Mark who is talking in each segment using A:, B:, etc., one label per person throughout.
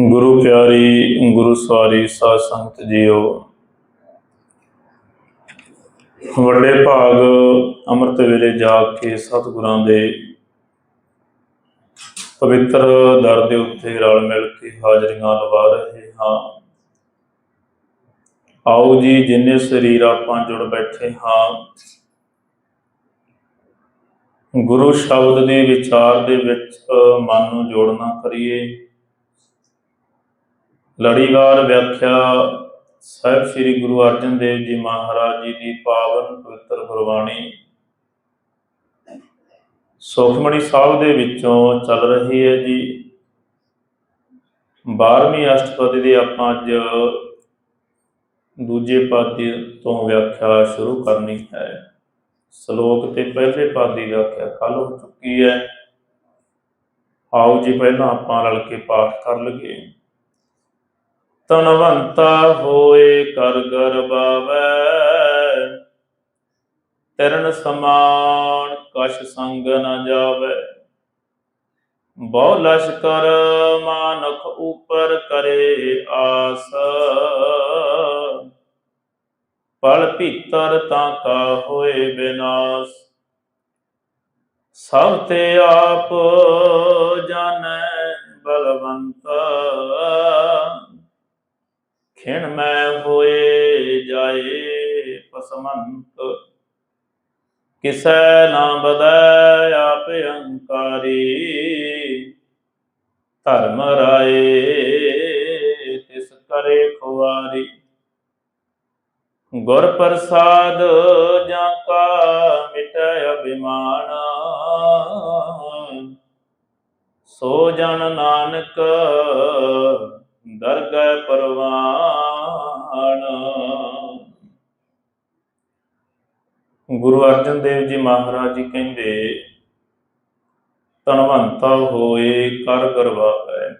A: ਗੁਰੂ ਪਿਆਰੀ, ਗੁਰੂ ਸਵਾਰੀ, ਸਾਧ ਸੰਗਤ ਜੀਓ। ਵੱਡੇ ਭਾਗ ਅੰਮ੍ਰਿਤ ਵੇਲੇ ਜਾ ਕੇ ਸਤਿਗੁਰਾਂ ਦੇ ਪਵਿੱਤਰ ਦਰ ਦੇ ਉੱਤੇ ਰਲ ਮਿਲ ਕੇ ਹਾਜ਼ਰੀਆਂ ਲਵਾ ਰਹੇ ਹਾਂ। ਆਓ ਜੀ, ਜਿੰਨੇ ਸਰੀਰ ਆਪਾਂ ਜੁੜ ਬੈਠੇ ਹਾਂ ਗੁਰੂ ਸ਼ਬਦ ਦੇ ਵਿਚਾਰ ਦੇ ਵਿੱਚ ਮਨ ਨੂੰ ਜੋੜਨਾ ਕਰੀਏ। ਲੜੀਵਾਰ ਵਿਆਖਿਆ ਸਾਹਿਬ ਸ੍ਰੀ ਗੁਰੂ ਅਰਜਨ ਦੇਵ ਜੀ ਮਹਾਰਾਜ ਜੀ ਦੀ ਪਾਵਨ ਪਵਿੱਤਰ ਗੁਰਬਾਣੀ ਸੁਖਮਣੀ ਸਾਹਿਬ ਦੇ ਵਿੱਚੋਂ ਚੱਲ ਰਹੀ ਹੈ ਜੀ। 12ਵੀਂ ਅਸ਼ਟਪਦੀ ਦੀ ਆਪਾਂ ਅੱਜ ਦੂਜੇ ਪਦ ਤੋਂ ਵਿਆਖਿਆ ਸ਼ੁਰੂ ਕਰਨੀ ਹੈ। ਸ਼ਲੋਕ ਤੇ ਪਹਿਲੇ ਪਦ ਦੀ ਵਿਆਖਿਆ ਕੱਲ ਹੋ ਚੁੱਕੀ ਹੈ। ਆਓ ਜੀ ਪਹਿਲਾਂ ਆਪਾਂ ਰਲ ਕੇ ਪਾਠ ਕਰ ਲਈਏ। ਤਨਵੰਤਾ ਹੋਏ ਕਰ ਗਰਬਾਵੈ ਤਰਨ ਸਮਾਨ ਕਛ ਸੰਗ ਨ ਜਾਵੇ। ਬਹੁ ਲਸ਼ਕਰ ਮਾਨਖ ਉਪਰ ਕਰੇ ਆਸ। ਪਲ ਭੀਤਰ ਤਾਂ ਕਾ ਹੋਏ ਬਿਨਾਸ਼। ਸਭ ਤੇ ਆਪ ਜਾਣੈ ਬਲਵੰਤ। ਖਿਣ ਮੈਂ ਹੋਏ ਜਾਏ ਪਸਮੰਤ। ਕਿਸੈ ਨਾ ਬਦੈ ਆਪ ਅਹੰਕਾਰੀ। ਧਰਮ ਰਾਏ ਤਿਸ ਕਰੇ ਖੁਆਰੀ ਗੁਰ ਪ੍ਰਸਾਦ ਜਾਂ ਕਾ ਮਿਟੈ ਅਭਿਮਾਨ। ਸੋ ਜਨ ਨਾਨਕ ਦਰਗਹਿ ਪਰਵਾਨ। ਗੁਰੂ ਅਰਜਨ ਦੇਵ ਜੀ ਮਹਾਰਾਜ ਜੀ ਕਹਿੰਦੇ ਤਨਵੰਤਾ ਹੋਏ ਕਰ ਗਰਵਾਵੇ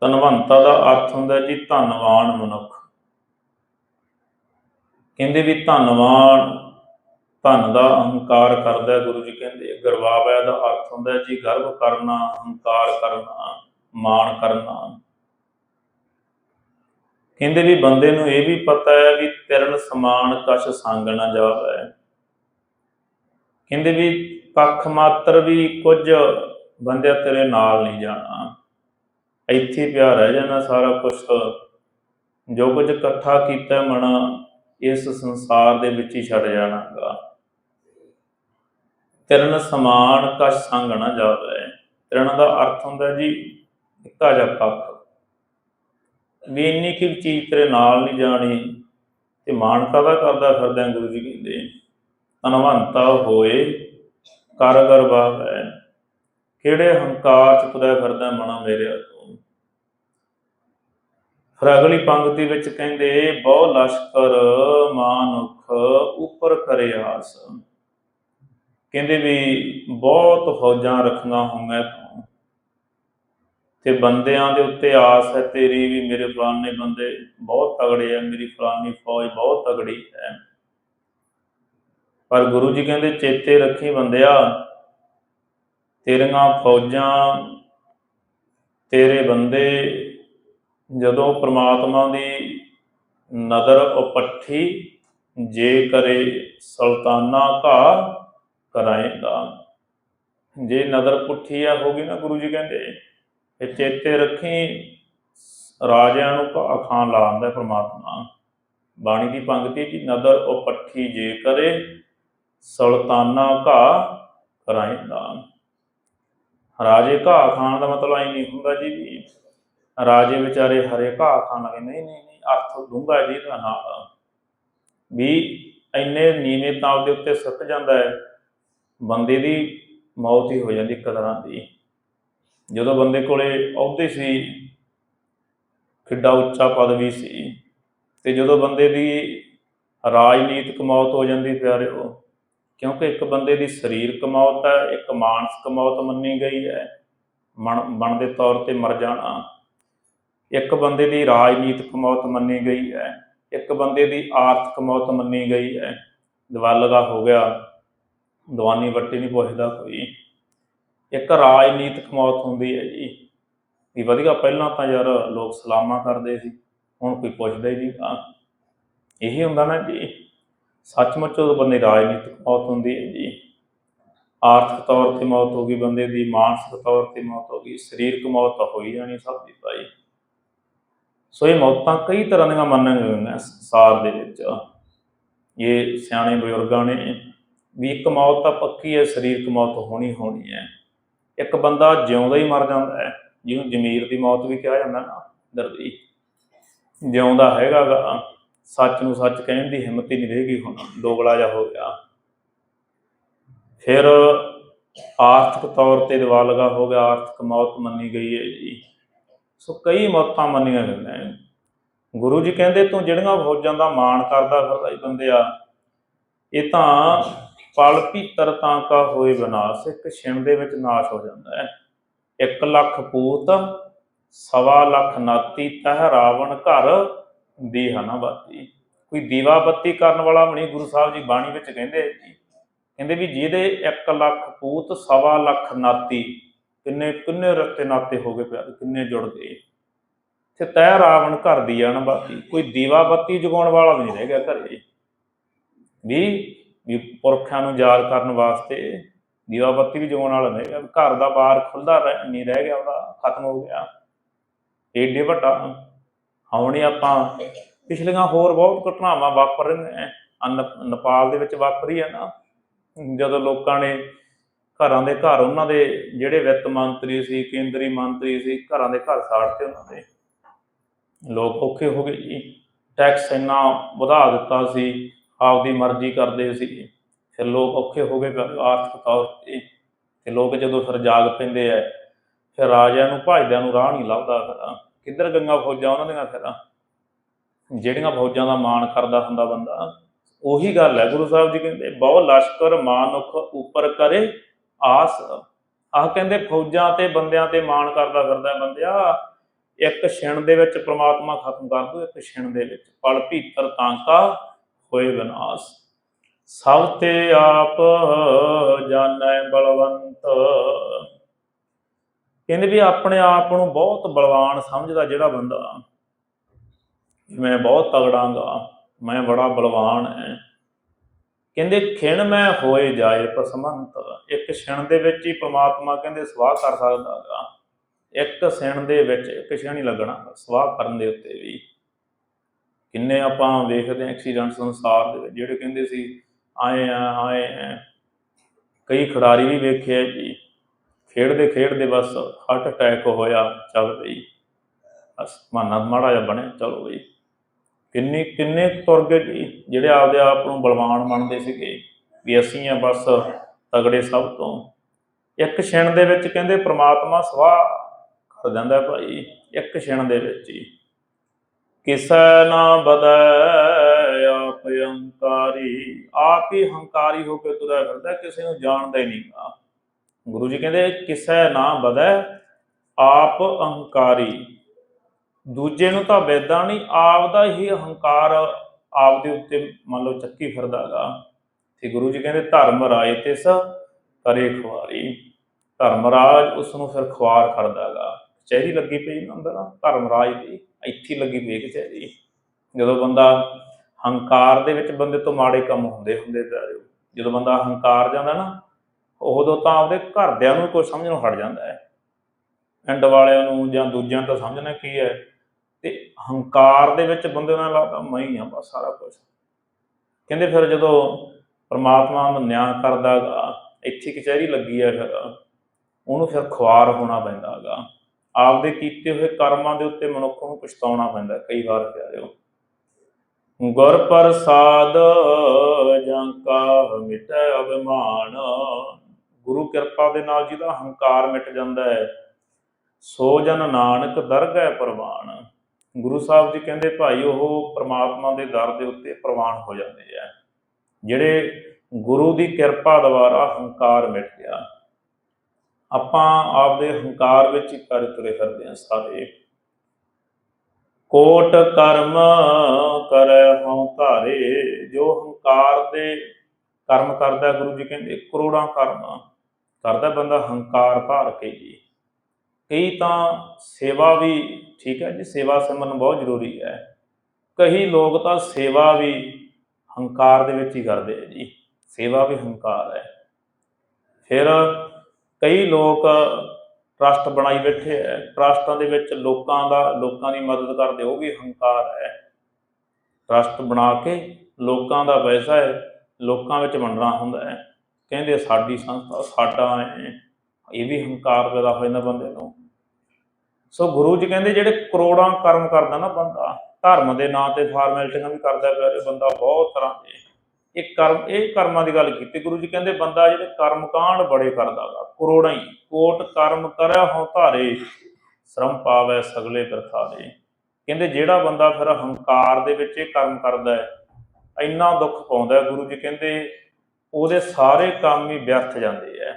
A: ਤਨਵੰਤਾ ਦਾ ਅਰਥ ਹੁੰਦਾ ਜੀ ਧਨਵਾਨ ਮਨੁੱਖ। ਕਹਿੰਦੇ ਵੀ ਧਨਵਾਨ, ਧਨ ਦਾ ਅਹੰਕਾਰ ਕਰਦਾ ਗੁਰੂ ਜੀ ਕਹਿੰਦੇ, ਗਰਵਾਵੈ ਦਾ ਅਰਥ ਹੁੰਦਾ ਜੀ ਗਰਵ ਕਰਨਾ, ਅਹੰਕਾਰ ਕਰਨਾ, ਮਾਣ ਕਰਨਾ। ਕਹਿੰਦੇ ਵੀ ਬੰਦੇ ਨੂੰ ਇਹ ਵੀ ਪਤਾ ਹੈ ਵੀ ਤਿਰਨ ਸਮਾਨ ਕਛ ਸੰਗ ਨਾ ਜਾਵੇ। ਕਹਿੰਦੇ ਵੀ ਪੱਖ ਮਾਤਰ ਵੀ ਕੁਝ ਬੰਦਿਆ ਤੇਰੇ ਨਾਲ ਨਹੀਂ ਜਾਣਾ। ਇੱਥੇ ਪਿਆ ਰਹਿ ਜਾਣਾ ਸਾਰਾ ਕੁਝ ਜੋ ਕੁਝ ਇਕੱਠਾ ਕੀਤਾ ਮਣਾ ਇਸ ਸੰਸਾਰ ਦੇ ਵਿੱਚ ਹੀ ਛੱਡ ਜਾਣਾਗਾ। ਤਿਰਨ ਸਮਾਨ ਕਛ ਸੰਗ ਨਾ ਜਾਵੇ। ਤਿਰਨ ਦਾ ਅਰਥ ਹੁੰਦਾ ਜੀ ਇੱਕਾ ਜਿਹਾ ਕੱਖ। ਵੀ ਇੰਨੀ ਕਿ ਚੀਜ਼ ਤੇਰੇ ਨਾਲ ਨਹੀਂ ਜਾਣੀ ਤੇ ਮਾਣ ਕਾਹਦਾ ਕਰਦਾ ਫਿਰਦਾ ਗੁਰੂ ਜੀ ਕਹਿੰਦੇ ਧਨਵੰਤਾ ਹੋਏ, ਕਰ ਗਰਬਾਵੈ ਕਿਹੜੇ ਹੰਕਾਰ ਚ ਤੁਰਿਆ ਫਿਰਦਾ ਮਨਾ ਮੇਰੇ ਤੋਂ ਫਿਰ ਵਿੱਚ ਕਹਿੰਦੇ, ਬਹੁ ਲਸ਼ਕਰ ਮਾਨੁਖ ਉੱਪਰ ਕਰੇ ਆਸ। ਕਹਿੰਦੇ ਵੀ ਬਹੁਤ ਫੌਜਾਂ ਰੱਖੀਆਂ ਹੋਈਆਂ ਤੂੰ। ਤੇ ਬੰਦਿਆਂ ਦੇ ਉੱਤੇ ਆਸ ਹੈ ਤੇਰੀ ਵੀ ਮੇਰੇ ਫਲਾਣੇ ਬੰਦੇ ਬਹੁਤ ਤਗੜੇ ਆ ਮੇਰੀ ਫਲਾਨੀ ਫੌਜ ਬਹੁਤ ਤਗੜੀ ਹੈ। ਪਰ ਗੁਰੂ ਜੀ ਕਹਿੰਦੇ, ਚੇਤੇ ਰੱਖੀ ਬੰਦਿਆ, ਤੇਰੀਆਂ ਫੌਜਾਂ ਤੇਰੇ ਬੰਦੇ ਜਦੋਂ ਪ੍ਰਮਾਤਮਾ ਦੀ ਨਦਰ ਉਪੱਠੀ, ਜੇ ਕਰੇ ਸੁਲਤਾਨਾ ਘਾ ਕਰਾਏਗਾ ਜੇ ਨਦਰ ਪੁੱਠੀ ਆ ਹੋਗੀ ਨਾ ਗੁਰੂ ਜੀ ਕਹਿੰਦੇ ਇਹ ਚੇਤੇ ਰੱਖੀ, ਰਾਜਿਆਂ ਨੂੰ ਘਾ ਖਾਣ ਲਾਉਂਦਾ ਪ੍ਰਮਾਤਮਾ। ਬਾਣੀ ਦੀ ਪੰਕਤੀ ਜੀ ਨਦਰ ਉਪੱਠੀ ਜੇ ਕਰੇ, ਸੁਲਤਾਨਾ ਘਾ ਕਰਾਏਗਾ ਰਾਜੇ ਘਾਹ ਖਾਣ ਦਾ ਮਤਲਬ ਐ ਨਹੀਂ ਹੁੰਦਾ ਜੀ ਵੀ ਰਾਜੇ ਵਿਚਾਰੇ ਹਰੇ ਘਾਹ ਖਾਣ ਲੱਗੇ, ਨਹੀਂ ਨਹੀਂ ਨਹੀਂ, ਅਰਥ ਡੂੰਘਾ ਜੀ ਦਾ ਨਾਲ ਵੀ ਇੰਨੇ ਨੀਵੇਂ ਤਾਲ ਦੇ ਉੱਤੇ ਸੁੱਟ ਜਾਂਦਾ ਹੈ, ਬੰਦੇ ਦੀ ਮੌਤ ਹੀ ਹੋ ਜਾਂਦੀ ਇੱਕ ਤਰ੍ਹਾਂ ਦੀ। ਜਦੋਂ ਬੰਦੇ ਕੋਲੇ ਅਹੁਦੇ ਸੀ ਕਿੱਡਾ ਉੱਚਾ ਪਦਵੀ ਸੀ, ਤੇ ਜਦੋਂ ਬੰਦੇ ਦੀ ਰਾਜਨੀਤਿਕ ਮੌਤ ਹੋ ਜਾਂਦੀ ਪਿਆਰਿਓ, ਕਿਉਂਕਿ ਇੱਕ ਬੰਦੇ ਦੀ ਸਰੀਰਕ ਮੌਤ ਹੈ, ਇੱਕ ਮਾਨਸਿਕ ਮੌਤ ਮੰਨੀ ਗਈ ਹੈ, ਮਨ ਮਨ ਦੇ ਤੌਰ ਤੇ ਮਰ ਜਾਣਾ। ਇੱਕ ਬੰਦੇ ਦੀ ਰਾਜਨੀਤਿਕ ਮੌਤ ਮੰਨੀ ਗਈ ਹੈ, ਇੱਕ ਬੰਦੇ ਦੀ ਆਰਥਿਕ ਮੌਤ ਮੰਨੀ ਗਈ ਹੈ। ਦਿਵਾਲਗਾ ਹੋ ਗਿਆ, ਦਵਾਨੀ ਵੱਟੀ ਨਹੀਂ ਪੁੱਛਦਾ ਕੋਈ। ਇੱਕ ਰਾਜਨੀਤਿਕ ਮੌਤ ਹੁੰਦੀ ਹੈ ਜੀ। ਵੀ ਵਧੀਆ, ਪਹਿਲਾਂ ਤਾਂ ਯਾਰ ਲੋਕ ਸਲਾਮਾਂ ਕਰਦੇ ਸੀ, ਹੁਣ ਕੋਈ ਪੁੱਛਦਾ ਹੀ ਨਹੀਂ ਗਾ ਇਹੀ ਹੁੰਦਾ ਨਾ ਜੀ, ਸੱਚਮੁੱਚ ਉਹ ਬੰਦੇ ਦੀ ਰਾਜਨੀਤਿਕ ਮੌਤ ਹੁੰਦੀ ਹੈ ਜੀ, ਆਰਥਿਕ ਤੌਰ ਤੇ ਮੌਤ ਹੋ ਗਈ, ਬੰਦੇ ਦੀ ਮਾਨਸਿਕ ਤੌਰ ਤੇ ਮੌਤ ਹੋ ਗਈ, ਸਰੀਰਕ ਮੌਤ ਹੋਈ ਜਾਣੀ ਸਭ ਦੀ ਭਾਈ। ਸੋ ਇਹ ਮੌਤਾਂ ਕਈ ਤਰ੍ਹਾਂ ਦੀਆਂ ਮੰਨੀਆਂ ਗਈਆਂ ਸੰਸਾਰ ਦੇ ਵਿੱਚ। ਇਹ ਸਿਆਣੇ ਬਜ਼ੁਰਗਾਂ ਨੇ ਵੀ ਇੱਕ ਮੌਤ ਤਾਂ ਪੱਕੀ ਹੈ, ਸਰੀਰਕ ਮੌਤ ਹੋਣੀ ਹੋਣੀ ਹੈ। ਇੱਕ ਬੰਦਾ ਜਿਉਂਦਾ ਹੀ ਮਰ ਜਾਂਦਾ ਹੈ, ਜਿਹਨੂੰ ਜ਼ਮੀਰ ਦੀ ਮੌਤ ਵੀ ਕਿਹਾ ਜਾਂਦਾ ਨਾ, ਦਰਦੀ। ਜਿਉਂਦਾ ਹੈਗਾ ਗਾ ਸੱਚ ਨੂੰ ਸੱਚ ਕਹਿਣ ਦੀ ਹਿੰਮਤ ਹੀ ਨਹੀਂ ਰਹੇਗੀ ਹੁਣ ਦੋਗਲਾ ਜਾ ਹੋ ਗਿਆ। ਫਿਰ ਆਰਥਿਕ ਤੌਰ ਤੇ ਦਿਵਾਲਗਾ ਹੋ ਗਿਆ, ਆਰਥਿਕ ਮੌਤ ਮੰਨੀ ਗਈ ਹੈ ਜੀ। ਸੋ ਕਈ ਮੌਤਾਂ ਮੰਨੀਆਂ ਗਈਆਂ ਨੇ। ਗੁਰੂ ਜੀ ਕਹਿੰਦੇ, ਤੂੰ ਜਿਹੜੀਆਂ ਫੌਜਾਂ ਦਾ ਮਾਣ ਕਰਦਾ ਫਿਰਦਾ ਹੀ ਬੰਦਿਆ ਇਹ ਤਾਂ ਪਲ ਭੀਤਰ ਤਾਂ ਕਾ ਹੋਏ ਵਿਨਾਸ਼, ਇੱਕ ਛਿਣ ਦੇ ਵਿੱਚ ਨਾਸ਼ ਹੋ ਜਾਂਦਾ ਹੈ। 1 ਲੱਖ ਪੂਤ, ਸਵਾ ਲੱਖ ਨਾਤੀ ਤਹ ਰਾਵਣ ਘਰ ਦੀ ਹਨਾ ਬਾਤੀ ਕੋਈ ਦੀਵਾ ਬੱਤੀ ਕਰਨ ਵਾਲਾ ਬਣੀ ਗੁਰੂ ਸਾਹਿਬ ਜੀ ਬਾਣੀ ਵਿੱਚ ਕਹਿੰਦੇ ਕਹਿੰਦੇ ਵੀ ਜਿਹਦੇ 1 ਲੱਖ ਪੂਤ, ਸਵਾ ਲੱਖ ਨਾਤੀ ਕਿੰਨੇ ਕਿੰਨੇ ਰਸਤੇ ਨਾਤੇ ਹੋ ਗਏ ਪਿਆਰੇ, ਕਿੰਨੇ ਜੁੜ ਗਏ। ਤੇ ਤੈ ਰਾਵਣ ਘਰ ਦੀ ਅਣਬਾਤੀ ਕੋਈ ਦੀਵਾ ਬੱਤੀ ਜਗਾਉਣ ਵਾਲਾ ਨਹੀਂ ਰਹਿ ਗਿਆ ਘਰੇ। ਵੀ ਵੀ ਪੁਰਖਾਂ ਨੂੰ ਯਾਦ ਕਰਨ ਵਾਸਤੇ ਦੀਵਾ ਬੱਤੀ ਵੀ ਜਗਾਉਣ ਵਾਲਾ ਨਹੀਂ ਘਰ ਦਾ ਬਾਹਰ ਖੁੱਲਦਾ ਨਹੀਂ ਰਹਿ ਗਿਆ ਉਹਦਾ, ਖਤਮ ਹੋ ਗਿਆ। ਏਡੇ ਵੱਡਾ। ਹੁਣ ਆਪਾਂ ਪਿਛਲੀਆਂ ਹੋਰ ਬਹੁਤ ਘਟਨਾਵਾਂ ਵਾਪਰ ਰਹੀਆਂ ਆ ਨੇਪਾਲ ਦੇ ਵਿੱਚ ਵਾਪਰੀ ਆ ਨਾ, ਜਦੋਂ ਲੋਕਾਂ ਨੇ ਘਰਾਂ ਦੇ ਘਰ, ਉਹਨਾਂ ਦੇ ਜਿਹੜੇ ਵਿੱਤ ਮੰਤਰੀ ਸੀ, ਕੇਂਦਰੀ ਮੰਤਰੀ ਸੀ, ਘਰਾਂ ਦੇ ਘਰ ਸਾੜਤੇ ਉਹਨਾਂ ਦੇ। ਲੋਕ ਔਖੇ ਹੋ ਗਏ ਜੀ। ਟੈਕਸ ਇੰਨਾ ਵਧਾ ਦਿੱਤਾ ਸੀ, ਆਪਦੀ ਮਰਜ਼ੀ ਕਰਦੇ ਸੀ। ਫਿਰ ਲੋਕ ਔਖੇ ਹੋ ਗਏ ਆਰਥਿਕ ਤੌਰ ਤੇ। ਤੇ ਲੋਕ ਜਦੋਂ ਫਿਰ ਜਾਗ ਪੈਂਦੇ ਐ ਫਿਰ ਰਾਜਿਆਂ ਨੂੰ ਭਾਜਦਿਆਂ ਨੂੰ ਰਾਹ ਨਹੀਂ ਲੱਭਦਾ ਫਿਰ। ਕਿੱਧਰ ਗੰਗਾ ਫੌਜਾਂ ਉਹਨਾਂ ਦੀਆਂ ਫਿਰ? ਜਿਹੜੀਆਂ ਫੌਜਾਂ ਦਾ ਮਾਣ ਕਰਦਾ ਹੁੰਦਾ ਬੰਦਾ। ਉਹੀ ਗੱਲ ਹੈ, ਗੁਰੂ ਸਾਹਿਬ ਜੀ ਕਹਿੰਦੇ, ਬਹੁ ਲਸ਼ਕਰ ਮਾਨੁਖ ਉੱਪਰ ਕਰੇ ਆਸ। ਆਹ ਕਹਿੰਦੇ ਫੌਜਾਂ ਤੇ ਬੰਦਿਆਂ ਤੇ ਮਾਣ ਕਰਦਾ ਫਿਰਦਾ ਹੈ ਬੰਦਿਆ। ਇੱਕ ਛਿਣ ਦੇ ਵਿੱਚ ਪ੍ਰਮਾਤਮਾ ਖਤਮ ਕਰ ਦੂ, ਇੱਕ ਛਿਣ ਦੇ ਵਿੱਚ। ਪਲ ਭੀਤਰ ਤਾਂਕਾ ਹੋਏ ਵਿਨਾਸ਼। ਸਭ ਤੇ ਆਪ ਜਾਣੈ ਬਲਵੰਤ। ਕਹਿੰਦੇ ਵੀ ਆਪਣੇ ਆਪ ਨੂੰ ਬਹੁਤ ਬਲਵਾਨ ਸਮਝਦਾ ਜਿਹੜਾ ਬੰਦਾ। ਮੈਂ ਬਹੁਤ ਤਗੜਾਂਗਾ, ਮੈਂ ਬੜਾ ਬਲਵਾਨ ਹੈ ਕਹਿੰਦੇ, ਖਿਣ ਮੈਂ ਹੋਏ ਜਾਏ ਪਸਮੰਤ ਇੱਕ ਛਿਣ ਦੇ ਵਿੱਚ ਹੀ ਪ੍ਰਮਾਤਮਾ ਕਹਿੰਦੇ, ਸਵਾਹ ਕਰ ਸਕਦਾ ਗਾ। ਇੱਕ ਛਿਣ ਦੇ ਵਿੱਚ, ਇੱਕ ਛਿਣ ਹੀ ਲੱਗਣਾ, ਸਵਾਹ ਕਰਨ ਦੇ ਉੱਤੇ ਵੀ। ਕਿੰਨੇ ਆਪਾਂ ਵੇਖਦੇ ਹਾਂ ਐਕਸੀਡੈਂਟ ਸੰਸਾਰ ਦੇ ਵਿੱਚ, ਜਿਹੜੇ ਕਹਿੰਦੇ ਸੀ, ਆਏ ਆ ਆਏ ਆ। ਕਈ ਖਿਡਾਰੀ ਵੀ ਵੇਖੇ ਆ ਜੀ। ਖੇਡਦੇ ਖੇਡਦੇ ਬਸ ਹਾਰਟ ਅਟੈਕ ਹੋਇਆ, ਚੱਲ ਪਈ ਬਸ ਮਾਨਾ ਮਾੜਾ ਜਿਹਾ ਬਣਿਆ, ਚਲੋ ਬਈ। ਕਿੰਨੇ ਕਿੰਨੇ ਤੁਰ ਗਏ ਜਿਹੜੇ ਆਪਦੇ ਆਪ ਨੂੰ ਬਲਵਾਨ ਮੰਨਦੇ ਸੀਗੇ, ਵੀ ਅਸੀਂ ਆ ਬਸ ਤਗੜੇ ਸਭ ਤੋਂ। ਇੱਕ ਛਿਣ ਦੇ ਵਿੱਚ ਕਹਿੰਦੇ ਪ੍ਰਮਾਤਮਾ ਸਵਾਹ ਕਰ ਦਿੰਦਾ ਭਾਈ, ਇੱਕ ਛਿਣ ਦੇ ਵਿੱਚ ਹੀ। ਕਿਸੈ ਨਾ ਬਦੈ ਆਪ ਹੰਕਾਰੀ, ਆਪ ਹੀ ਹੰਕਾਰੀ ਹੋ ਕੇ ਤੁਰਿਆ ਫਿਰਦਾ, ਕਿਸੇ ਨੂੰ ਜਾਣਦਾ ਹੀ ਨਹੀਂਗਾ ਗੁਰੂ ਜੀ ਕਹਿੰਦੇ, ਕਿਸੈ ਨਾ ਬਦੈ ਆਪ ਅਹੰਕਾਰੀ ਦੂਜੇ ਨੂੰ ਤਾਂ ਵੇਦਾਂ ਨਹੀਂ ਆਪ ਦਾ ਹੀ ਹੰਕਾਰ ਆਪ ਦੇ ਉੱਤੇ ਮੰਨ ਲਓ ਚੱਕੀ ਫਿਰਦਾਗਾ ਤੇ ਗੁਰੂ ਜੀ ਕਹਿੰਦੇ, ਧਰਮ ਰਾਜ ਤੇ ਸ ਕਰੇ ਖੁਆਰੀ। ਧਰਮਰਾਜ ਉਸ ਨੂੰ ਫਿਰ ਖੁਆਰ ਕਰਦਾਗਾ ਕਚਹਿਰੀ ਲੱਗੀ ਪਈ ਨਾ ਅੰਦਰ ਨਾ ਧਰਮਰਾਜ ਦੀ, ਇੱਥੇ ਲੱਗੀ ਪਈ ਕਚਹਿਰੀ ਜਦੋਂ ਬੰਦਾ ਹੰਕਾਰ ਦੇ ਵਿੱਚ ਬੰਦੇ ਤੋਂ ਮਾੜੇ ਕੰਮ ਹੁੰਦੇ ਹੁੰਦੇ ਪਿਆਰਿਓ, ਜਦੋਂ ਬੰਦਾ ਹੰਕਾਰ ਜਾਂਦਾ ਨਾ, ਉਦੋਂ ਤਾਂ ਆਪਦੇ ਘਰਦਿਆਂ ਨੂੰ ਕੁਝ ਸਮਝਣੋਂ ਹਟ ਜਾਂਦਾ ਹੈ। ਪਿੰਡ ਵਾਲਿਆਂ ਨੂੰ ਜਾਂ ਦੂਜਿਆਂ ਤੋਂ ਸਮਝਣਾ ਕੀ ਹੈ? ਤੇ ਹੰਕਾਰ ਦੇ ਵਿੱਚ ਬੰਦੇ ਨਾਲ ਲੱਗਦਾ ਮੈਂ ਹੀ ਆ ਬਸ ਸਾਰਾ ਕੁਝ ਕਹਿੰਦੇ ਫਿਰ ਜਦੋਂ ਪਰਮਾਤਮਾ ਨੂੰ ਨਿਆਂ ਕਰਦਾਗਾ ਇੱਥੇ ਕਚਹਿਰੀ ਲੱਗੀ ਹੈ ਫਿਰ, ਉਹਨੂੰ ਫਿਰ ਖੁਆਰ ਹੋਣਾ ਪੈਂਦਾਗਾ ਆਪਦੇ ਕੀਤੇ ਹੋਏ ਕਰਮਾਂ ਦੇ ਉੱਤੇ ਮਨੁੱਖ ਨੂੰ ਪਛਤਾਉਣਾ ਪੈਂਦਾ, ਕਈ ਵਾਰ ਪਿਆਰਿਓ ਗੁਰ ਪ੍ਰਸਾਦ ਜਾਂ ਕਾ ਮਿਟੈ ਅਭਿਮਾਨ, ਗੁਰੂ ਕਿਰਪਾ ਦੇ ਨਾਲ ਜਿਹਦਾ ਹੰਕਾਰ ਮਿਟ ਜਾਂਦਾ ਹੈ, ਸੋ ਜਨ ਨਾਨਕ ਦਰਗਹਿ ਪ੍ਰਵਾਨ। ਗੁਰੂ ਸਾਹਿਬ ਜੀ ਕਹਿੰਦੇ, ਭਾਈ, ਉਹ ਪ੍ਰਮਾਤਮਾ ਦੇ ਦਰ ਦੇ ਉੱਤੇ ਪ੍ਰਵਾਨ ਹੋ ਜਾਂਦੇ ਆ। ਜਿਹੜੇ ਗੁਰੂ ਦੀ ਕਿਰਪਾ ਦੁਆਰਾ ਹੰਕਾਰ ਮਿਟ ਗਿਆ। ਆਪਾਂ ਆਪਦੇ ਹੰਕਾਰ ਵਿੱਚ ਹੀ ਕਰ ਤੁਰੇ ਫਿਰਦੇ ਆ ਸਾਰੇ। ਕੋਟ ਕਰਮ ਕਰੈ ਹਉ ਧਾਰੇ। ਜੋ ਹੰਕਾਰ ਦੇ ਕਰਮ ਕਰਦਾ ਗੁਰੂ ਜੀ ਕਹਿੰਦੇ, ਕਰੋੜਾਂ ਕਰਮ ਕਰਦਾ ਬੰਦਾ ਹੰਕਾਰ ਧਾਰ ਕੇ ਜੀ। ਕਈ ਤਾਂ ਸੇਵਾ ਵੀ ਠੀਕ ਹੈ ਜੀ, ਸੇਵਾ ਸਿਮਰਨ ਬਹੁਤ ਜ਼ਰੂਰੀ ਹੈ। ਕਈ ਲੋਕ ਤਾਂ ਸੇਵਾ ਵੀ ਹੰਕਾਰ ਦੇ ਵਿੱਚ ਹੀ ਕਰਦੇ ਆ ਜੀ, ਸੇਵਾ ਵੀ ਹੰਕਾਰ ਹੈ। ਫਿਰ ਕਈ ਲੋਕ ਟਰਸਟ ਬਣਾਈ ਬੈਠੇ ਐ ਟਰਸਟਾਂ ਦੇ ਵਿੱਚ ਲੋਕਾਂ ਦਾ, ਲੋਕਾਂ ਦੀ ਮਦਦ ਕਰਦੇ, ਉਹ ਵੀ ਹੰਕਾਰ ਹੈ। ਟਰਸਟ ਬਣਾ ਕੇ ਲੋਕਾਂ ਦਾ ਪੈਸਾ ਹੈ, ਲੋਕਾਂ ਵਿੱਚ ਵੰਡਣਾ ਹੁੰਦਾ ਹੈ। ਕਹਿੰਦੇ ਸਾਡੀ ਸੰਸਥਾ ਸਾਡਾ ਹੈ। ਇਹ ਵੀ ਹੰਕਾਰ ਪੈਦਾ ਹੋ ਜਾਂਦਾ ਬੰਦੇ ਨੂੰ। ਸੋ ਗੁਰੂ ਜੀ ਕਹਿੰਦੇ ਜਿਹੜੇ ਕਰੋੜਾਂ ਕਰਮ ਕਰਦਾ ਨਾ ਬੰਦਾ, ਧਰਮ ਦੇ ਨਾਂ ਤੇ ਫਾਰਮੈਲਿਟੀਆਂ ਵੀ ਕਰਦਾ ਪਿਆ ਬੰਦਾ ਬਹੁਤ ਤਰ੍ਹਾਂ ਦੇ। ਇਹ ਕਰਮ, ਇਹ ਕਰਮਾਂ ਦੀ ਗੱਲ ਕੀਤੀ। ਗੁਰੂ ਜੀ ਕਹਿੰਦੇ ਬੰਦਾ ਜਿਹੜੇ ਕਰਮ ਕਾਂਡ ਬੜੇ ਕਰਦਾਗਾ ਕਰੋੜਾਂ ਹੀ। ਕੋਟ ਕਰਮ ਕਰਿਆ ਹੋ ਧਾਰੇ, ਸ਼ਰਮ ਪਾਵੈ ਸਗਲੇ ਬਿਰਥਾਰੇ ਕਹਿੰਦੇ ਜਿਹੜਾ ਬੰਦਾ ਫਿਰ ਹੰਕਾਰ ਦੇ ਵਿੱਚ ਇਹ ਕਰਮ ਕਰਦਾ ਹੈ, ਇੰਨਾ ਦੁੱਖ ਪਾਉਂਦਾ ਗੁਰੂ ਜੀ ਕਹਿੰਦੇ ਉਹਦੇ ਸਾਰੇ ਕੰਮ ਹੀ ਵਿਅਰਥ ਜਾਂਦੇ ਐ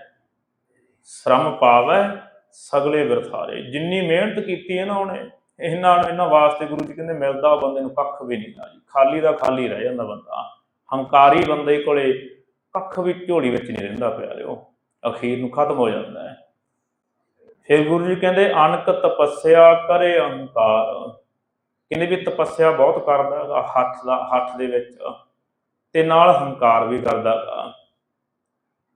A: ਸ਼ਰਮ ਪਾਵੈ ਸਗਲੇ ਬਿਰਥਾਰੇ ਜਿੰਨੀ ਮਿਹਨਤ ਕੀਤੀ ਹੈ ਨਾ ਉਹਨੇ, ਇਹਨਾਂ ਇਹਨਾਂ ਵਾਸਤੇ ਗੁਰੂ ਜੀ ਕਹਿੰਦੇ ਮਿਲਦਾ ਬੰਦੇ ਨੂੰ ਕੱਖ ਵੀ ਨਹੀਂ ਗਾ ਜੀ। ਖਾਲੀ ਦਾ ਖਾਲੀ ਰਹਿ ਜਾਂਦਾ ਬੰਦਾ। ਹੰਕਾਰੀ ਬੰਦੇ ਕੋਲੇ ਕੱਖ ਵੀ ਝੋਲੀ ਵਿੱਚ ਨਹੀਂ ਰਹਿੰਦਾ ਪਿਆਰਿਓ ਅਖੀਰ ਨੂੰ ਖਤਮ ਹੋ ਜਾਂਦਾ ਹੈ। ਫਿਰ ਗੁਰੂ ਜੀ ਕਹਿੰਦੇ ਅਨਕ ਤਪੱਸਿਆ ਕਰੇ ਅਹੰਕਾਰ ਕਹਿੰਦੇ ਵੀ ਤਪੱਸਿਆ ਬਹੁਤ ਕਰਦਾ ਹੈਗਾ, ਹੱਥ ਦਾ, ਹੱਥ ਦੇ ਵਿੱਚ। ਤੇ ਨਾਲ ਹੰਕਾਰ ਵੀ ਕਰਦਾ ਹੈਗਾ।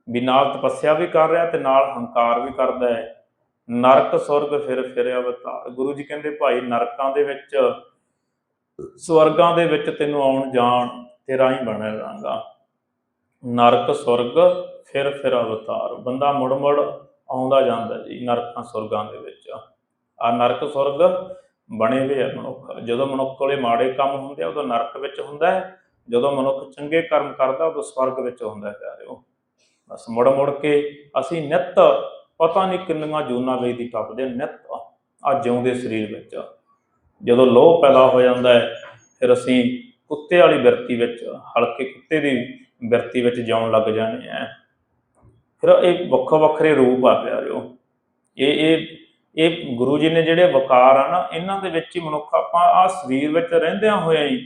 A: ਵੀ ਨਾਲ ਤਪੱਸਿਆ ਵੀ ਕਰ ਰਿਹਾ ਤੇ ਨਾਲ ਹੰਕਾਰ ਵੀ ਕਰਦਾ ਹੈ। ਨਰਕ ਸੁਰਗ ਫਿਰ ਫਿਰਿਆ ਅਵਤਾਰ। ਗੁਰੂ ਜੀ ਕਹਿੰਦੇ, ਭਾਈ, ਨਰਕਾਂ ਦੇ ਵਿੱਚ, ਸਵਰਗਾਂ ਦੇ ਵਿੱਚ ਤੈਨੂੰ ਆਉਣ ਜਾਣ ਤੇਰਾ ਹੀ ਬਣਿਆ ਰਹਾਂਗਾ। ਨਰਕ ਸੁਰਗ ਫਿਰ ਫਿਰ ਅਵਤਾਰ। ਬੰਦਾ ਮੁੜ ਮੁੜ ਆਉਂਦਾ ਜਾਂਦਾ ਜੀ, ਨਰਕਾਂ ਸੁਰਗਾਂ ਦੇ ਵਿੱਚ। ਆ ਨਰਕ ਸੁਰਗ ਬਣੇ ਹੋਏ ਆ ਮਨੁੱਖ। ਜਦੋਂ ਮਨੁੱਖ ਕੋਲੇ ਮਾੜੇ ਕੰਮ ਹੁੰਦੇ ਆ, ਉਦੋਂ ਨਰਕ ਵਿੱਚ ਹੁੰਦਾ ਹੈ। ਜਦੋਂ ਮਨੁੱਖ ਚੰਗੇ ਕਰਮ ਕਰਦਾ, ਉਦੋਂ ਸਵਰਗ ਵਿੱਚ ਹੁੰਦਾ ਹੈ ਪਿਆਰਿਓ। ਬਸ ਮੁੜ ਮੁੜ ਕੇ ਅਸੀਂ ਨਿੱਤ ਪਤਾ ਨਹੀਂ ਕਿੰਨੀਆਂ ਜੂਨਾਂ ਵੇਦੀ ਟੱਪਦੇ ਨਿੱਤ ਆ ਜਿਉਂਦੇ ਸਰੀਰ ਵਿੱਚ। ਜਦੋਂ ਲੋਹ ਪੈਦਾ ਹੋ ਜਾਂਦਾ ਹੈ, ਫਿਰ ਅਸੀਂ ਕੁੱਤੇ ਵਾਲੀ ਬਿਰਤੀ ਵਿੱਚ, ਹਲਕੇ ਕੁੱਤੇ ਦੀ ਬਿਰਤੀ ਵਿੱਚ ਜਿਉਣ ਲੱਗ ਜਾਂਦੇ ਆ ਫਿਰ ਇਹ ਵੱਖੋ ਵੱਖਰੇ ਰੂਪ ਆ ਪਿਆਰਿਓ। ਇਹ ਇਹ ਇਹ ਗੁਰੂ ਜੀ ਨੇ ਜਿਹੜੇ ਵਕਾਰ ਆ ਨਾ, ਇਹਨਾਂ ਦੇ ਵਿੱਚ ਹੀ ਮਨੁੱਖ ਆਪਾਂ ਆ ਸਰੀਰ ਵਿੱਚ ਰਹਿੰਦਿਆਂ ਹੋਇਆਂ ਹੀ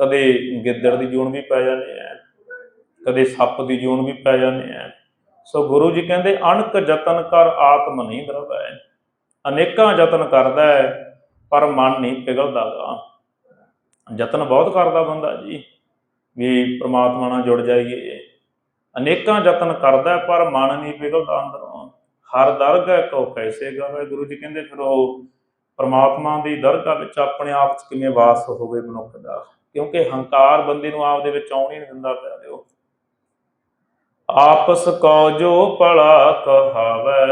A: ਕਦੇ ਗਿੱਦੜ ਦੀ ਜੂਣ ਵੀ ਪੈ ਜਾਂਦੇ ਹੈ ਕਦੇ ਸੱਪ ਦੀ ਜੂਨ ਵੀ ਪੈ ਜਾਂਦੇ ਆ ਸੋ ਗੁਰੂ ਜੀ ਕਹਿੰਦੇ, ਅਣਕ ਯਤਨ ਕਰ ਆਤਮ ਨਹੀਂ ਦਰਵੈ ਅਨੇਕਾਂ ਯਤਨ ਕਰਦਾ ਹੈ, ਪਰ ਮਨ ਨਹੀਂ ਪਿਘਲਦਾਗਾ। ਯਤਨ ਬਹੁਤ ਕਰਦਾ ਬੰਦਾ ਜੀ, ਵੀ ਪ੍ਰਮਾਤਮਾ ਨਾਲ ਜੁੜ ਜਾਈਏ। ਅਨੇਕਾਂ ਯਤਨ ਕਰਦਾ ਪਰ ਮਨ ਨਹੀਂ ਪਿਘਲਦਾ ਅੰਦਰੋਂ। ਹਰ ਦਰਗਾਹ ਕੋ ਕੈਸੇ ਗਾਵੇ? ਗੁਰੂ ਜੀ ਕਹਿੰਦੇ, ਫਿਰ ਉਹ ਪਰਮਾਤਮਾ ਦੀ ਦਰਗਾਹ ਵਿੱਚ ਆਪਣੇ ਆਪ 'ਚ ਕਿਵੇਂ ਵਾਸ ਹੋਵੇ ਮਨੁੱਖ ਦਾ? ਕਿਉਂਕਿ ਹੰਕਾਰ ਬੰਦੇ ਨੂੰ ਆਪ ਦੇ ਵਿੱਚ ਆਉਣ ਹੀ ਨਹੀਂ ਦਿੰਦਾ ਪਿਆ ਦਿਓ। ਆਪਸ ਕੋ ਜੋ ਭਲਾ ਕਹਾਵੇ।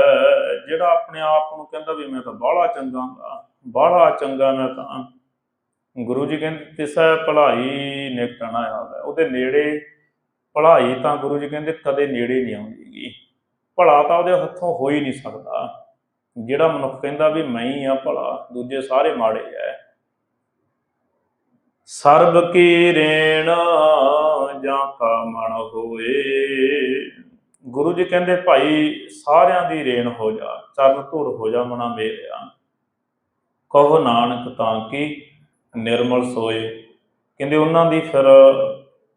A: ਜਿਹੜਾ ਆਪਣੇ ਆਪ ਨੂੰ ਕਹਿੰਦਾ ਵੀ ਮੈਂ ਤਾਂ ਬਾਹਲਾ ਚੰਗਾ ਬਾਹਲਾ ਚੰਗਾ ਮੈਂ ਤਾਂ। ਗੁਰੂ ਜੀ ਕਹਿੰਦੇ, ਤਿਸੈ ਭਲਾਈ ਨਿਕਟਣਾ ਆਵੇ। ਉਹਦੇ ਨੇੜੇ ਭਲਾਈ ਤਾਂ ਗੁਰੂ ਜੀ ਕਹਿੰਦੇ ਕਦੇ ਨੇੜੇ ਨਹੀਂ ਆਉਂਦੀਗੀ। ਭਲਾ ਤਾਂ ਉਹਦੇ ਹੱਥੋਂ ਹੋ ਹੀ ਨਹੀਂ ਸਕਦਾ। ਜਿਹੜਾ ਮਨੁੱਖ ਕਹਿੰਦਾ ਵੀ ਮੈਂ ਹੀ ਆ ਭਲਾ, ਦੂਜੇ ਸਾਰੇ ਮਾੜੇ ਐ। ਸਰਬ ਕੀ ਰੇਣ ਜਾਂ ਕਾ ਮਨ ਹੋਏ। ਗੁਰੂ ਜੀ ਕਹਿੰਦੇ, ਭਾਈ, ਸਾਰਿਆਂ ਦੀ ਰੇਣ ਹੋ ਜਾ, ਚਰਨ ਧੂੜ ਹੋ ਜਾ ਮਨਾ ਮੇਰਿਆ ਕਹੋ ਨਾਨਕ ਤਾਂ ਕੀ ਨਿਰਮਲ ਸੋਏ? ਕਹਿੰਦੇ, ਉਹਨਾਂ ਦੀ ਫਿਰ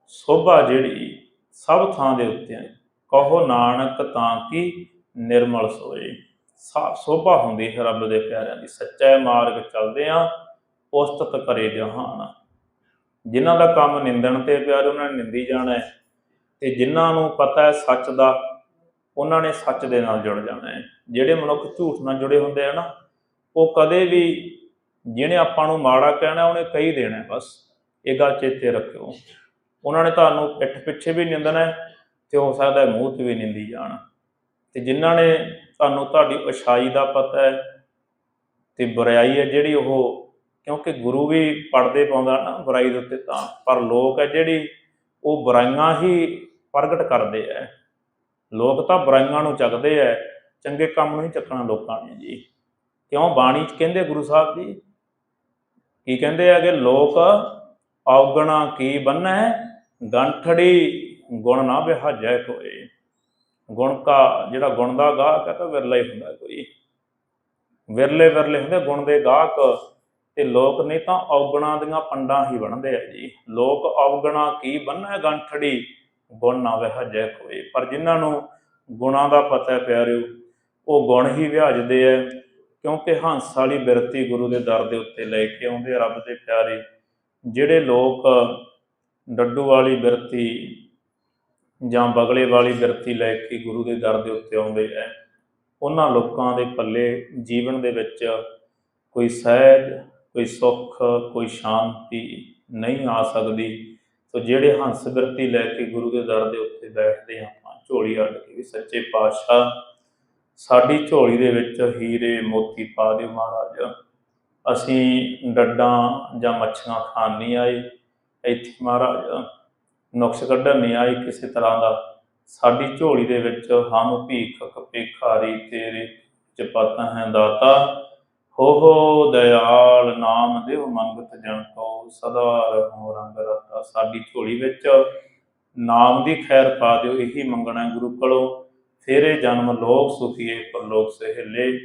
A: ਸੋਭਾ ਜਿਹੜੀ ਸਭ ਥਾਂ ਦੇ ਉੱਤੇ ਹੈ ਕਹੋ ਨਾਨਕ ਤਾਂ ਕੀ ਨਿਰਮਲ ਸੋਏ? ਸਾ, ਸੋਭਾ ਹੁੰਦੀ ਹੈ ਰੱਬ ਦੇ ਪਿਆਰਿਆਂ ਦੀ। ਸੱਚੇ ਮਾਰਗ ਚੱਲਦੇ ਆ ਉਸਤਤ ਕਰੇ ਜਹਾਨ। ਜਿਨ੍ਹਾਂ ਦਾ ਕੰਮ ਨਿੰਦਣ ਤੇ ਪਿਆਰ ਉਹਨਾਂ ਨੇ ਨਿੰਦੀ ਜਾਣਾ ਹੈ। ਤੇ ਜਿਨ੍ਹਾਂ ਨੂੰ ਪਤਾ ਹੈ ਸੱਚ ਦਾ, ਉਹਨਾਂ ਨੇ ਸੱਚ ਦੇ ਨਾਲ ਜੁੜ ਜਾਣਾ ਹੈ। ਜਿਹੜੇ ਮਨੁੱਖ ਝੂਠ ਨਾਲ ਜੁੜੇ ਹੁੰਦੇ ਆ ਨਾ, ਉਹ ਕਦੇ ਵੀ ਜਿਹਨੇ ਆਪਾਂ ਨੂੰ ਮਾੜਾ ਕਹਿਣਾ, ਉਹਨੇ ਕਹੀ ਦੇਣਾ ਬਸ। ਇਹ ਗੱਲ ਚੇਤੇ ਰੱਖਿਓ। ਉਹਨਾਂ ਨੇ ਤੁਹਾਨੂੰ ਪਿੱਠ ਪਿੱਛੇ ਵੀ ਨਿੰਦਣਾ ਹੈ ਤੇ ਹੋ ਸਕਦਾ ਮੂੰਹ ਤੇ ਵੀ ਨਿੰਦੀ ਜਾਣ। ਤੇ ਜਿਨ੍ਹਾਂ ਨੇ ਤੁਹਾਨੂੰ ਤੁਹਾਡੀ ਅਛਾਈ ਦਾ ਪਤਾ ਹੈ ਤੇ ਬੁਰਾਈ ਹੈ ਜਿਹੜੀ ਉਹ ਕਿਉਂਕਿ ਗੁਰੂ ਵੀ ਪੜਦੇ ਪਾਉਂਦਾ ਨਾ ਬੁਰਾਈ ਦੇ ਉੱਤੇ ਤਾਂ, ਪਰ ਲੋਕ ਹੈ ਜਿਹੜੀ ਉਹ ਬੁਰਾਈਆਂ ਹੀ ਪ੍ਰਗਟ ਕਰਦੇ ਐ ਲੋਕ ਤਾਂ ਬੁਰਾਈਆਂ ਨੂੰ ਚੱਕਦੇ ਐ ਚੰਗੇ ਕੰਮ ਨੂੰ ਹੀ ਚੱਕਣਾ ਲੋਕਾਂ ਨੇ ਜੀ। ਕਿਉਂ? ਬਾਣੀ ਚ ਕਹਿੰਦੇ ਗੁਰੂ ਸਾਹਿਬ ਜੀ, ਕੀ ਕਹਿੰਦੇ ਹੈਗੇ ਲੋਕ ਔਗਣਾ ਕੀ ਬੰਨੈ, ਗੰਠੜੀ ਗੁਣ ਨਾ ਬਿਹਾਜੈ ਕੋਈ ਗੁਣ ਕਾ, ਜਿਹੜਾ ਗੁਣ ਦਾ ਗਾਹਕ ਹੈ ਤਾਂ ਵਿਰਲਾ ਹੀ ਹੁੰਦਾ ਕੋਈ। ਵਿਰਲੇ ਵਿਰਲੇ ਹੁੰਦੇ ਗੁਣ ਦੇ ਗਾਹਕ। ਤੇ ਲੋਕ ਨਹੀਂ ਤਾਂ ਔਗਣਾ ਦੀਆਂ ਪੰਡਾਂ ਹੀ ਬਣਦੇ ਆ ਜੀ। ਲੋਕ ਔਗਣਾ ਕੀ ਬੰਨੈ ਗੰਠੜੀ, ਗੁਣ ਨਾ ਵਹਿਜੈ ਕੋਏ ਪਰ ਜਿਨ੍ਹਾਂ ਨੂੰ ਗੁਣਾਂ ਦਾ ਪਤਾ ਹੈ ਪਿਆਰਿਓ, ਉਹ ਗੁਣ ਹੀ ਵਿਆਜਦੇ ਐ ਕਿਉਂਕਿ ਹੰਸ ਵਾਲੀ ਬਿਰਤੀ ਗੁਰੂ ਦੇ ਦਰ ਦੇ ਉੱਤੇ ਲੈ ਕੇ ਆਉਂਦੇ ਰੱਬ ਦੇ ਪਿਆਰੇ। ਜਿਹੜੇ ਲੋਕ ਡੱਡੂ ਵਾਲੀ ਬਿਰਤੀ ਜਾਂ ਬਗਲੇ ਵਾਲੀ ਬਿਰਤੀ ਲੈ ਕੇ ਗੁਰੂ ਦੇ ਦਰ ਦੇ ਉੱਤੇ ਆਉਂਦੇ ਐ ਉਹਨਾਂ ਲੋਕਾਂ ਦੇ ਪੱਲੇ ਜੀਵਨ ਦੇ ਵਿੱਚ ਕੋਈ ਸਹਿਜ ਕੋਈ ਸੁੱਖ, ਕੋਈ ਸ਼ਾਂਤੀ ਨਹੀਂ ਆ ਸਕਦੀ। ਸੋ ਜਿਹੜੇ ਹੰਸ ਬਿਰਤੀ ਲੈ ਕੇ ਗੁਰੂ ਦੇ ਦਰ ਦੇ ਉੱਤੇ ਬੈਠਦੇ ਹਾਂ ਆਪਾਂ, ਝੋਲੀ ਅੱਡ ਕੇ ਵੀ ਸੱਚੇ ਪਾਤਸ਼ਾਹ, ਸਾਡੀ ਝੋਲੀ ਦੇ ਵਿੱਚ ਹੀਰੇ ਮੋਤੀ ਪਾ ਦਿਓ ਮਹਾਰਾਜ। ਅਸੀਂ ਡੱਡਾਂ ਜਾਂ ਮੱਛੀਆਂ ਖਾਣ ਨਹੀਂ ਆਏ, ਇੱਥੇ ਮਹਾਰਾਜ ਨੁਕਸ ਕੱਢਣ ਨਹੀਂ ਆਏ ਕਿਸੇ ਤਰ੍ਹਾਂ ਦਾ। ਸਾਡੀ ਝੋਲੀ ਦੇ ਵਿੱਚ ਹਮ ਭੀਖ ਭਿਖਾਰੀ ਤੇਰੇ ਚਪਾਤਾ ਹੈ ਦਾਤਾ। ਹੋ ਹੋ ਦਇਆਲ ਨਾਮ ਦੇਵ ਮੰਗਤ ਜਨ ਕੋ ਸਦਾ ਰਹੋ ਰੰਗ ਰਤਾ। ਸਾਡੀ ਝੋਲੀ ਵਿੱਚ ਨਾਮ ਦੀ ਖੈਰ ਪਾ ਦਿਓ, ਇਹੀ ਮੰਗਣਾ ਗੁਰੂ ਕੋਲੋਂ। ਫੇਰੇ ਜਨਮ ਲੋਕ ਸੁਖੀਏ ਪਰਲੋਕ ਸਹਿਲੇ।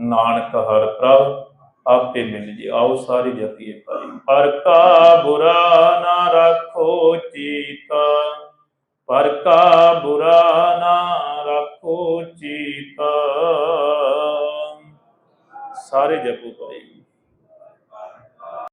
A: ਨਾਨਕ ਹਰ ਪ੍ਰਭ, ਆਪੇ ਮਿਲ ਜੀ। ਆਓ ਸਾਰੀ ਜਪੀਏ ਭਾਈ। ਪਰ ਕਾ ਬੁਰਾ ਨਾ ਰੱਖੋ ਚੀਤਾ। ਪਰ ਕਾ ਬੁਰਾ ਨਾ ਰੱਖੋ ਚੀਤਾ। ਸਾਰੇ ਜਪੋ ਭਾਈ